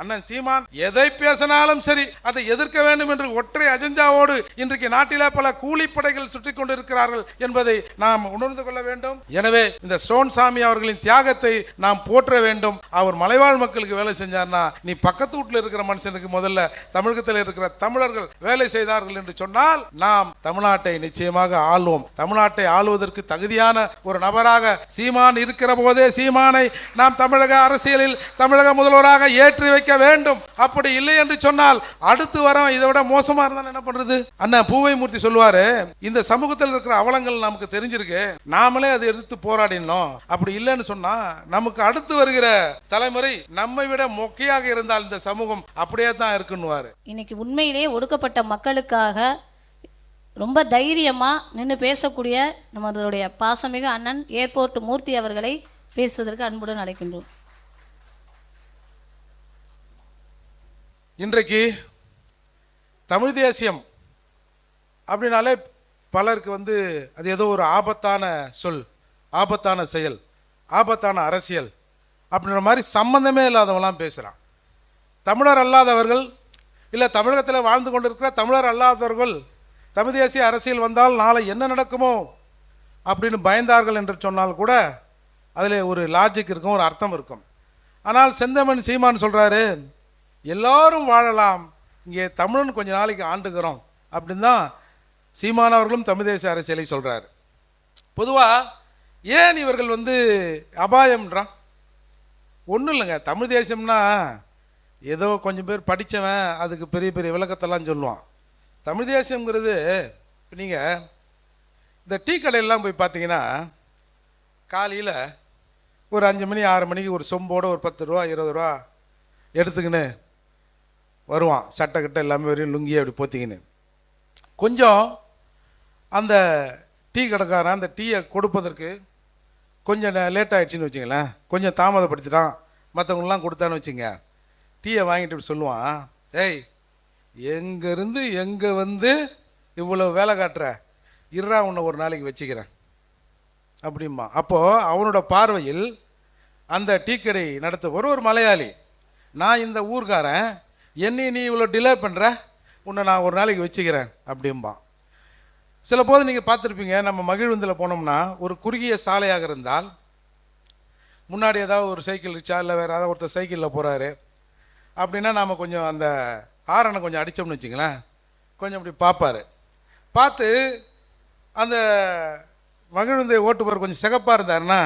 அண்ணன் சீமான் எதை பேசினாலும் சரி அதை எதிர்க்க வேண்டும் என்று ஒற்றை அஜெண்டாவோடு இன்றைக்கு நாட்டிலே பல கூலிப்படைகள் சுற்றி கொண்டிருக்கிறார்கள் என்பதை நாம் உணர்ந்து கொள்ள வேண்டும். எனவே இந்த ஸ்டோன் சாமி அவர்களின் தியாகத்தை நாம் போற்ற வேண்டும். அவர் மலைவாழ் மக்களுக்கு வேலை செஞ்சார்னா நீ பக்கத்து வீட்டில் இருக்கிற மனுஷனுக்கு முதல்ல தமிழகத்தில் இருக்கிற தமிழர்கள் வேலை செய்தார்கள் என்று சொன்னால் நாம் தமிழ்நாட்டை நிச்சயமாக ஆள்வோம். தமிழ்நாட்டை ஆளுவதற்கு தகுதியான ஒரு நபராக சீமான் இருக்கிற போதே சீமானை நாம் தமிழக அரசியலில் தமிழக முதல்வராக ஏற்றி வைக்க வேண்டும். அப்படி இல்லை என்று சொன்னால் அடுத்து வர இதை விட மோசமா இருந்தால் என்ன பண்றது? அண்ணா பூவை மூர்த்தி சொல்லுவாரு இந்த சமூகத்தில் இருக்கிற அவலங்கள் நமக்கு தெரிஞ்சிருக்கு. நாமளே அதை எடுத்து போராடினோம். அப்படி இல்லைன்னு சொன்னா நமக்கு அடுத்து வருகிற தலைமுறை நம்மை விட மொக்கையாக இருந்தால் இந்த சமூகம் அப்படியே தான் இருக்குன்னுவாரு. இன்னைக்கு உண்மையிலேயே ஒடுக்கப்பட்ட மக்களுக்காக ரொம்ப தைரியமாக நின்று பேசக்கூடிய நம்மளுடைய பாசமிகு அண்ணன் ஏர்போர்ட் மூர்த்தி அவர்களை பேசுவதற்கு அன்புடன் அழைக்கின்றோம். இன்றைக்கு தமிழ் தேசியம் அப்படின்னாலே பலருக்கு வந்து அது ஏதோ ஒரு ஆபத்தான சொல் ஆபத்தான செயல் ஆபத்தான அரசியல் அப்படின்ற மாதிரி சம்பந்தமே இல்லாதவங்களாம் பேசுகிறான் தமிழர் அல்லாதவர்கள் இல்லை தமிழகத்தில் வாழ்ந்து கொண்டிருக்கிற தமிழர் அல்லாதவர்கள் தமிழ் தேசிய அரசியல் வந்தால் நாளை என்ன நடக்குமோ அப்படின்னு பயந்தார்கள் என்று சொன்னால் கூட அதில் ஒரு லாஜிக் இருக்கும் ஒரு அர்த்தம் இருக்கும். ஆனால் செந்தமன் சீமான் சொல்கிறாரு எல்லாரும் வாழலாம். இங்கே தமிழன் கொஞ்ச நாளைக்கு ஆண்டுகிறோம். அப்படின்னு தான் சீமானவர்களும் தமிழ்தேச அரசியலை சொல்கிறார் பொதுவாக ஏன் இவர்கள் வந்து அபாயம்ன்றான் ஒன்றும் இல்லைங்க. தமிழ் தேசியம்னா ஏதோ கொஞ்சம் பேர் படித்தவன் அதுக்கு பெரிய பெரிய விளக்கத்தெல்லாம் சொல்லுவான். தமிழ் தேசியம்ங்கிறது இப்போ நீங்கள் இந்த டீ கடையெல்லாம் போய் பார்த்தீங்கன்னா காலையில் ஒரு அஞ்சு மணி ஆறு மணிக்கு ஒரு சொம்போடு ஒரு பத்து ரூபா இருபது ரூபா எடுத்துக்கின்னு வருவான். சட்டை கிட்ட எல்லாமே வரையும் லுங்கி அப்படி போத்திக்கின்னு கொஞ்சம் அந்த டீ கடைக்காரன் அந்த டீயை கொடுப்பதற்கு கொஞ்சம் லேட் ஆகிடுச்சின்னு வச்சுங்களேன். கொஞ்சம் தாமதப்படுத்திட்டான். மற்றவங்களாம் கொடுத்தான்னு வச்சுங்க. டீயை வாங்கிட்டு இப்படி சொல்லுவான். ஏய் எங்கேருந்து எங்கே வந்து இவ்வளோ வேலை காட்டுற? இருறா உன்னை ஒரு நாளைக்கு வச்சுக்கிறேன். அப்படிம்மா அப்போது அவனோட பார்வையில் அந்த டீ கடை நடத்துபவர் ஒரு மலையாளி. நான் இந்த ஊர்காரன். என்னை நீ இவ்வளோ டிலே பண்ணுற உன்னை நான் ஒரு நாளைக்கு வச்சுக்கிறேன் அப்படிம்பான் சில போது நீங்கள் பார்த்துருப்பீங்க நம்ம மகிழ்வந்தில் போனோம்னா ஒரு குறுகிய சாலையாக இருந்தால் முன்னாடி ஏதாவது ஒரு சைக்கிள் ரிக்ஷா இல்லை வேறு ஏதாவது ஒருத்தர் சைக்கிளில் போகிறாரு அப்படின்னா நாம் கொஞ்சம் அந்த ஆரனை கொஞ்சம் அடித்தோம்னு வச்சுங்களேன் கொஞ்சம் அப்படி பார்ப்பாரு. பார்த்து அந்த மகிழ்ந்தை ஓட்டுபவர் கொஞ்சம் சிகப்பாக இருந்தாருன்னா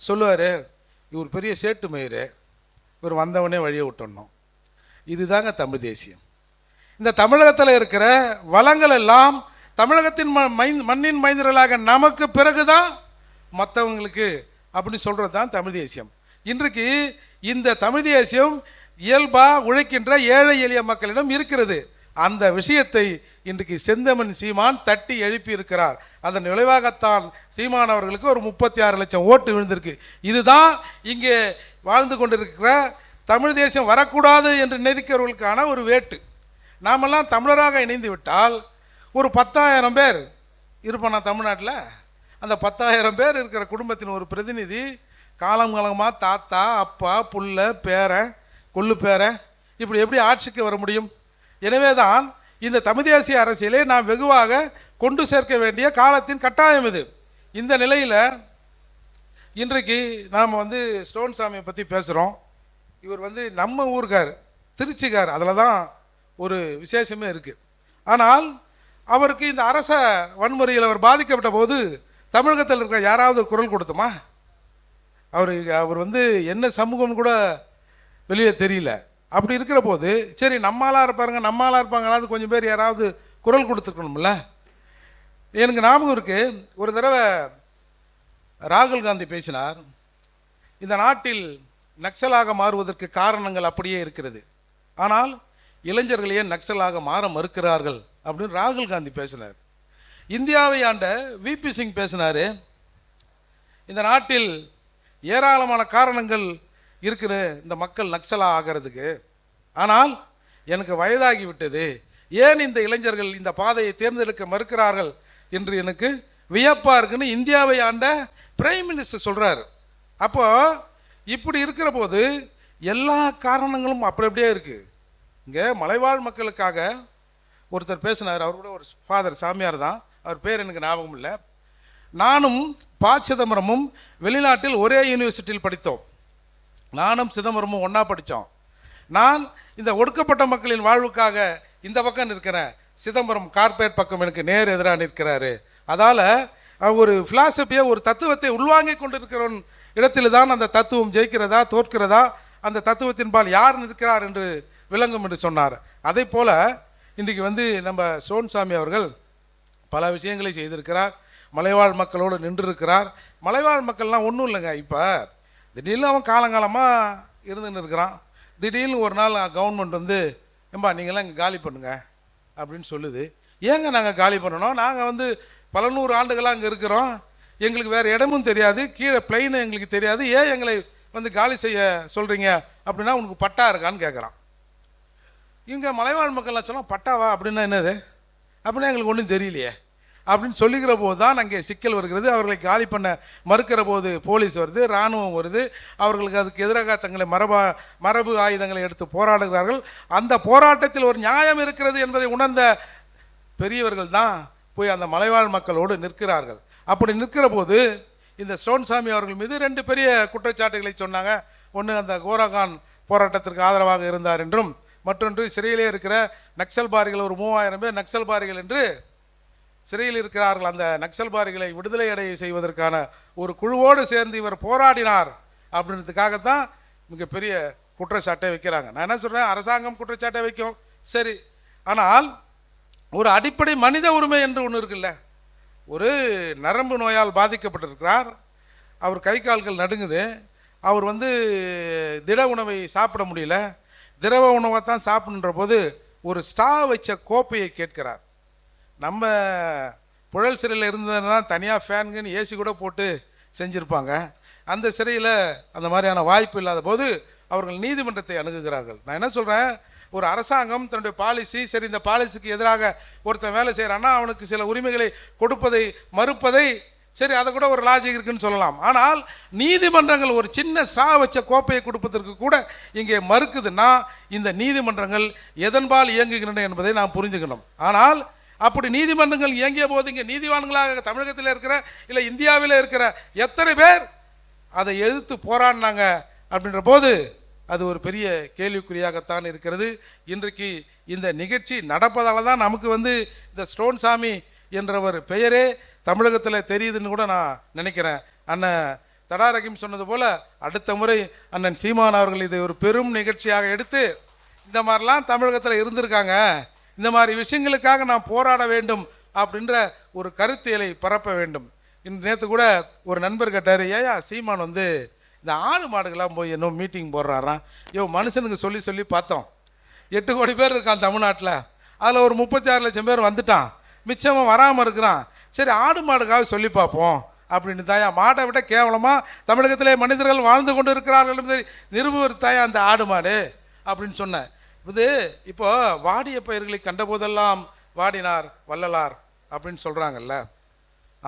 சொல்லுவார் இவர் பெரிய சேட்டு மயிறு இவர் வந்தவனே வழியை விட்டுடணும் இதுதாங்க தமிழ் தேசியம். இந்த தமிழகத்தில் இருக்கிற வளங்கள் எல்லாம் தமிழகத்தின் ம மைந் மண்ணின் மைந்தர்களாக நமக்கு பிறகுதான் மற்றவங்களுக்கு அப்படின்னு சொல்கிறது தான் தமிழ் தேசியம். இன்றைக்கு இந்த தமிழ் தேசியம் இயல்பாக உழைக்கின்ற ஏழை எளிய மக்களிடம் இருக்கிறது. அந்த விஷயத்தை இன்றைக்கு செந்தமன் சீமான் தட்டி எழுப்பி இருக்கிறார் அதன் விளைவாகத்தான் சீமான் அவர்களுக்கு ஒரு முப்பத்தி ஆறு லட்சம் ஓட்டு விழுந்திருக்கு. இதுதான் இங்கே வாழ்ந்து கொண்டிருக்கிற தமிழ் தேசியம் வரக்கூடாது என்று நினைக்கிறவர்களுக்கான ஒரு வேட்டு. நாமெல்லாம் தமிழராக இணைந்து விட்டால் ஒரு பத்தாயிரம் பேர் இருப்பானா தமிழ்நாட்டில். அந்த பத்தாயிரம் பேர் இருக்கிற குடும்பத்தின் ஒரு பிரதிநிதி காலம் காலமாக தாத்தா அப்பா புள்ள பேரன் கொள்ளு பேரன் இப்படி எப்படி ஆட்சிக்கு வர முடியும்? எனவே தான் இந்த தமிழ் தேசிய அரசியலை நாம் வெகுவாக கொண்டு சேர்க்க வேண்டிய காலத்தின் கட்டாயம் இது. இந்த நிலையில் இன்றைக்கு நாம் வந்து ஸ்டோன் சாமியை பற்றி பேசுகிறோம் இவர் வந்து நம்ம ஊர்கார் திருச்சிக்கார் அதில் தான் ஒரு விசேஷமே இருக்குது ஆனால் அவருக்கு இந்த அரச வன்முறையில் அவர் பாதிக்கப்பட்ட போது தமிழகத்தில் இருக்கிற யாராவது குரல் கொடுத்தோமா? அவர் அவர் வந்து என்ன சமூகம் கூட வெளியே தெரியல. அப்படி இருக்கிற போது சரி நம்மளாக இருப்பாருங்க நம்மளாக இருப்பாங்களாவது கொஞ்சம் பேர் யாராவது குரல் கொடுத்துருக்கணும்ல? எனக்கு ஞாபகம் இருக்குது ஒரு தடவை ராகுல் காந்தி பேசினார் இந்த நாட்டில் நக்சலாக மாறுவதற்கு காரணங்கள் அப்படியே இருக்கிறது. ஆனால் இளைஞர்கள் ஏன் நக்சலாக மாற மறுக்கிறார்கள் அப்படின்னு ராகுல் காந்தி பேசினார். இந்தியாவை ஆண்ட விபி சிங் பேசினார். இந்த நாட்டில் ஏராளமான காரணங்கள் இருக்குது இந்த மக்கள் நக்சலாக ஆகிறதுக்கு. ஆனால் எனக்கு வயதாகிவிட்டது ஏன் இந்த இளைஞர்கள் இந்த பாதையை தேர்ந்தெடுக்க மறுக்கிறார்கள் என்று எனக்கு வியப்பாக இருக்குன்னு இந்தியாவை ஆண்ட பிரைம் மினிஸ்டர் சொல்கிறார் அப்போது இப்படி இருக்கிற போது எல்லா காரணங்களும் அப்படி அப்படியே இருக்குது இங்கே மலைவாழ் மக்களுக்காக ஒருத்தர் பேசினார். அவர் கூட ஒரு ஃபாதர் சாமியார் தான். அவர் பேர் எனக்கு ஞாபகம் இல்லை. நானும் பா சிதம்பரமும் வெளிநாட்டில் ஒரே யூனிவர்சிட்டியில் படித்தோம். நானும் சிதம்பரமும் ஒன்றா படித்தோம் நான் இந்த ஒடுக்கப்பட்ட மக்களின் வாழ்வுக்காக இந்த பக்கம் நிற்கிறேன். சிதம்பரம் கார்ப்பரேட் பக்கம் எனக்கு நேர் எதிராக நிற்கிறாரு. அதால் ஒரு ஃபிலாசபியை ஒரு தத்துவத்தை உள்வாங்கிக் கொண்டிருக்கிறவன் இடத்தில் தான் அந்த தத்துவம் ஜெயிக்கிறதா தோற்கிறதா அந்த தத்துவத்தின்பால் யார் நிற்கிறார் என்று விளங்கும் என்று சொன்னார். அதே போல் இன்றைக்கு வந்து நம்ம சோன்சாமி அவர்கள் பல விஷயங்களை செய்திருக்கிறார். மலைவாழ் மக்களோடு நின்றிருக்கிறார். மலைவாழ் மக்கள்லாம் ஒன்றும் இல்லைங்க. இப்போ திடீர்னு அவன் காலங்காலமாக இருந்துன்னு இருக்கிறான். திடீர்னு ஒரு நாள் கவர்மெண்ட் வந்து ஏம்பா நீங்களாம் இங்கே காலி பண்ணுங்க அப்படின்னு சொல்லுது. ஏங்க நாங்கள் காலி பண்ணணும்? நாங்கள் வந்து பல நூறு ஆண்டுகளாக அங்கே இருக்கிறோம். எங்களுக்கு வேறு இடமும் தெரியாது. கீழே பிளைனு எங்களுக்கு தெரியாது. ஏன் எங்களை வந்து காலி செய்ய சொல்கிறீங்க அப்படின்னா உனக்கு பட்டா இருக்கான்னு கேட்குறான் இங்கே மலைவாழ் மக்கள்லாம் சொன்னால் பட்டாவா? அப்படின்னா என்னது? அப்படின்னா எங்களுக்கு ஒன்றும் தெரியலையே. அப்படின்னு சொல்லிக்கிற போது தான் அங்கே சிக்கல் வருகிறது. அவர்களை காலி பண்ண மறுக்கிற போது போலீஸ் வருது இராணுவம் வருது. அவர்களுக்கு அதுக்கு எதிராக தங்களை மரபா மரபு ஆயுதங்களை எடுத்து போராடுகிறார்கள். அந்த போராட்டத்தில் ஒரு நியாயம் இருக்கிறது என்பதை உணர்ந்த பெரியவர்கள் தான் போய் அந்த மலைவாழ் மக்களோடு நிற்கிறார்கள். அப்படி நிற்கிற போது இந்த ஸ்டோன்சாமி அவர்கள் மீது ரெண்டு பெரிய குற்றச்சாட்டுகளை சொன்னாங்க. ஒன்று அந்த கோராகான் போராட்டத்திற்கு ஆதரவாக இருந்தார் என்றும் மற்றொன்று சிறையிலே இருக்கிற நக்சல்பாரிகள் ஒரு மூவாயிரம் பேர் நக்சல்பாரிகள் என்று சிறையில் இருக்கிறார்கள். அந்த நக்சல்பாரிகளை விடுதலை அடைய செய்வதற்கான ஒரு குழுவோடு சேர்ந்து இவர் போராடினார் அப்படின்றதுக்காகத்தான் மிகப்பெரிய குற்றச்சாட்டை வைக்கிறாங்க. நான் என்ன சொல்கிறேன் அரசாங்கம் குற்றச்சாட்டை வைக்கும். சரி. ஆனால் ஒரு அடிப்படை மனித உரிமை என்று ஒன்று இருக்குல்ல. ஒரு நரம்பு நோயால் பாதிக்கப்பட்டிருக்கிறார். அவர் கை கால்கள் நடுங்குது. அவர் வந்து திட உணவை சாப்பிட முடியல. திரவ உணவை தான் சாப்பிடுன்ற போது ஒரு ஸ்டா வச்ச கோப்பையை கேட்கிறார். நம்ம புழல் சிறையில் இருந்ததுன்னா தனியாக ஃபேனுங்கன்னு ஏசி கூட போட்டு செஞ்சுருப்பாங்க. அந்த சிறையில் அந்த மாதிரியான வாய்ப்பு இல்லாத போது அவர்கள் நீதிமன்றத்தை அணுகுகிறார்கள். நான் என்ன சொல்கிறேன் ஒரு அரசாங்கம் தன்னுடைய பாலிசி சரி இந்த பாலிசிக்கு எதிராக ஒருத்தன் வேலை செய்கிறான்னா அவனுக்கு சில உரிமைகளை கொடுப்பதை மறுப்பதை சரி அதை கூட ஒரு லாஜிக் இருக்குன்னு சொல்லலாம். ஆனால் நீதிமன்றங்கள் ஒரு சின்ன ஸ்ரா வச்ச கோப்பையை கொடுப்பதற்கு கூட இங்கே மறுக்குதுன்னா இந்த நீதிமன்றங்கள் எதன்பால் இயங்குகின்றன என்பதை நாம் புரிஞ்சுக்கணும் ஆனால் அப்படி நீதிமன்றங்கள் இயங்கிய போது இங்கே நீதிவான்களாக தமிழகத்தில் இருக்கிற இல்லை இந்தியாவில் இருக்கிற எத்தனை பேர் அதை எதிர்த்து போராடினாங்க அப்படின்ற போது அது ஒரு பெரிய கேள்விக்குறியாகத்தான் இருக்கிறது. இன்றைக்கு இந்த நிகழ்ச்சி நடப்பதால் தான் நமக்கு வந்து இந்த ஸ்டோன் சாமி என்றவர் பெயரே தமிழகத்தில் தெரியுதுன்னு கூட நான் நினைக்கிறேன். அண்ணன் தடா ரஹீம் சொன்னது போல் அடுத்த முறை அண்ணன் சீமான் அவர்கள் இதை ஒரு பெரும் நிகழ்ச்சியாக எடுத்து இந்த மாதிரிலாம் தமிழகத்தில் இருந்திருக்காங்க. இந்த மாதிரி விஷயங்களுக்காக நாம் போராட வேண்டும் அப்படின்ற ஒரு கருத்தியலை பரப்ப வேண்டும். இன்று நேற்று கூட ஒரு நண்பர் கேட்டார் ஏயா சீமான் வந்து இந்த ஆடு மாடுகள்லாம் போய் என்ன மீட்டிங் போடுறாராம். யோ மனுஷனுக்கு சொல்லி சொல்லி பார்த்தோம். எட்டு கோடி பேர் இருக்கான் தமிழ்நாட்டில். அதில் ஒரு முப்பத்தி ஆறு லட்சம் பேர் வந்துட்டான். மிச்சமாக வராமல் இருக்கிறான். சரி ஆடு மாடுக்காக சொல்லி பார்ப்போம். அப்படின்னு தாயா மாட்டை விட கேவலமாக தமிழகத்திலே மனிதர்கள் வாழ்ந்து கொண்டு இருக்கிறார்கள் என்று நிறுவுவர் தாயா அந்த ஆடு மாடு அப்படின்னு சொன்னேன் இது இப்போ வாடிய பயிர்களை கண்டபோதெல்லாம் வாடினார் வள்ளலார் அப்படின்னு சொல்கிறாங்கல்ல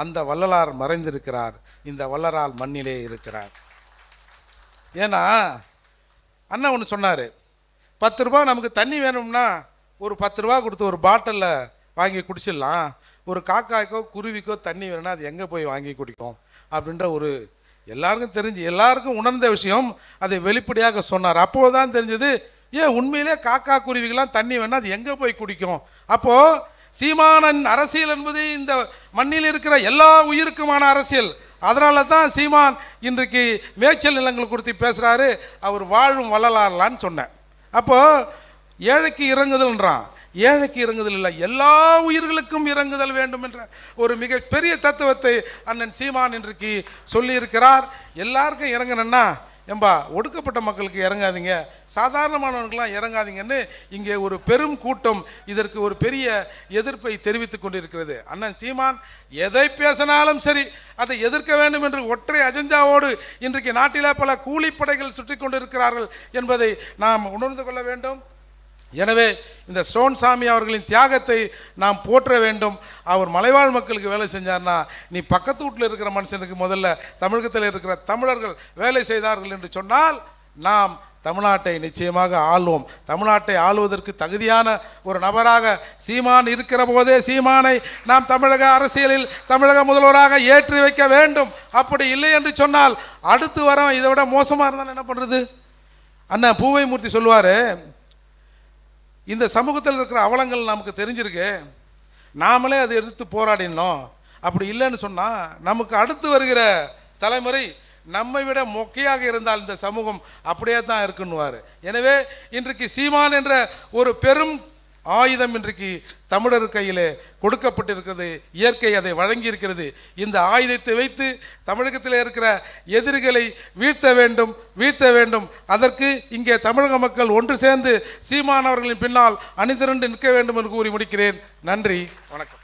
அந்த வள்ளலார் மறைந்திருக்கிறார். இந்த வள்ளலார் மண்ணிலே இருக்கிறார். ஏன்னா அண்ணா ஒன்று சொன்னார் பத்து ரூபா நமக்கு தண்ணி வேணும்னா ஒரு பத்து ரூபா கொடுத்து ஒரு பாட்டிலில் வாங்கி குடிச்சிடலாம். ஒரு காக்காய்க்கோ குருவிக்கோ தண்ணி வேணும்னா அது எங்கே போய் வாங்கி குடிக்கும்? அப்படின்ற ஒரு எல்லாருக்கும் தெரிஞ்சு எல்லாருக்கும் உணர்ந்த விஷயம் அதை வெளிப்படையாக சொன்னார். அப்போது தான் தெரிஞ்சது ஏன் உண்மையிலே காக்கா குருவிகள்லாம் தண்ணி வேணால் அது எங்கே போய் குடிக்கும்? அப்போது சீமானன் அரசியல் என்பது இந்த மண்ணில் இருக்கிற எல்லா உயிருக்குமான அரசியல். அதனால தான் சீமான் இன்றைக்கு மேய்ச்சல் நிலங்கள் குறித்து பேசுகிறாரு அவர் வாழும் வள்ளலார்லான்னு சொன்னேன் அப்போது ஏழைக்கு இறங்குதல்ன்றான். ஏழைக்கு இறங்குதல் இல்லை. எல்லா உயிர்களுக்கும் இறங்குதல் வேண்டும் என்ற ஒரு மிகப்பெரிய தத்துவத்தை அண்ணன் சீமான் இன்றைக்கு சொல்லியிருக்கிறார். எல்லாருக்கும் இறங்கணுன்னா ஏம்பா ஒடுக்கப்பட்ட மக்களுக்கு இறங்காதீங்க. சாதாரணமானவர்களாம் இறங்காதீங்கன்னு இங்கே ஒரு பெரும் கூட்டம் இதற்கு ஒரு பெரிய எதிர்ப்பை தெரிவித்து கொண்டிருக்கிறது. அண்ணன் சீமான் எதை பேசினாலும் சரி அதை எதிர்க்க வேண்டும் என்று ஒற்றை அஜெண்டாவோடு இன்றைக்கு நாட்டிலே பல கூலிப்படைகள் சுற்றி கொண்டிருக்கிறார்கள் என்பதை நாம் உணர்ந்து கொள்ள வேண்டும். எனவே இந்த ஸ்டோன் சாமி அவர்களின் தியாகத்தை நாம் போற்ற வேண்டும். அவர் மலைவாழ் மக்களுக்கு வேலை செஞ்சார்னா நீ பக்கத்து வீட்டில் இருக்கிற மனுஷனுக்கு முதல்ல தமிழகத்தில் இருக்கிற தமிழர்கள் வேலை செய்தார்கள் என்று சொன்னால் நாம் தமிழ்நாட்டை நிச்சயமாக ஆள்வோம். தமிழ்நாட்டை ஆளுவதற்கு தகுதியான ஒரு நபராக சீமான் இருக்கிற போதே சீமானை நாம் தமிழக அரசியலில் தமிழக முதல்வராக ஏற்றி வைக்க வேண்டும். அப்படி இல்லை என்று சொன்னால் அடுத்து வர இதை விட மோசமாக இருந்தால் என்ன பண்ணுறது அண்ணன் பூவை மூர்த்தி சொல்லுவார் இந்த சமூகத்தில் இருக்கிற அவலங்கள் நமக்கு தெரிஞ்சிருக்கு. நாமளே அதை எதிர்த்து போராடினோம். அப்படி இல்லைன்னு சொன்னால் நமக்கு அடுத்து வருகிற தலைமுறை நம்மை விட மொக்கையாக இருந்தால் இந்த சமூகம் அப்படியே தான் இருக்குன்னுவார். எனவே இன்றைக்கு சீமான் என்ற ஒரு பெரும் ஆயுதம் இன்றைக்கு தமிழர் கையிலே கொடுக்கப்பட்டிருக்கிறது. இயற்கை அதை வழங்கியிருக்கிறது. இந்த ஆயுதத்தை வைத்து தமிழகத்தில் இருக்கிற எதிரிகளை வீழ்த்த வேண்டும் வீழ்த்த வேண்டும். அதற்கு இங்கே தமிழக மக்கள் ஒன்று சேர்ந்து சீமானவர்களின் பின்னால் அணிதிரண்டு நிற்க வேண்டும் என்று கூறி முடிக்கிறேன். நன்றி. வணக்கம்.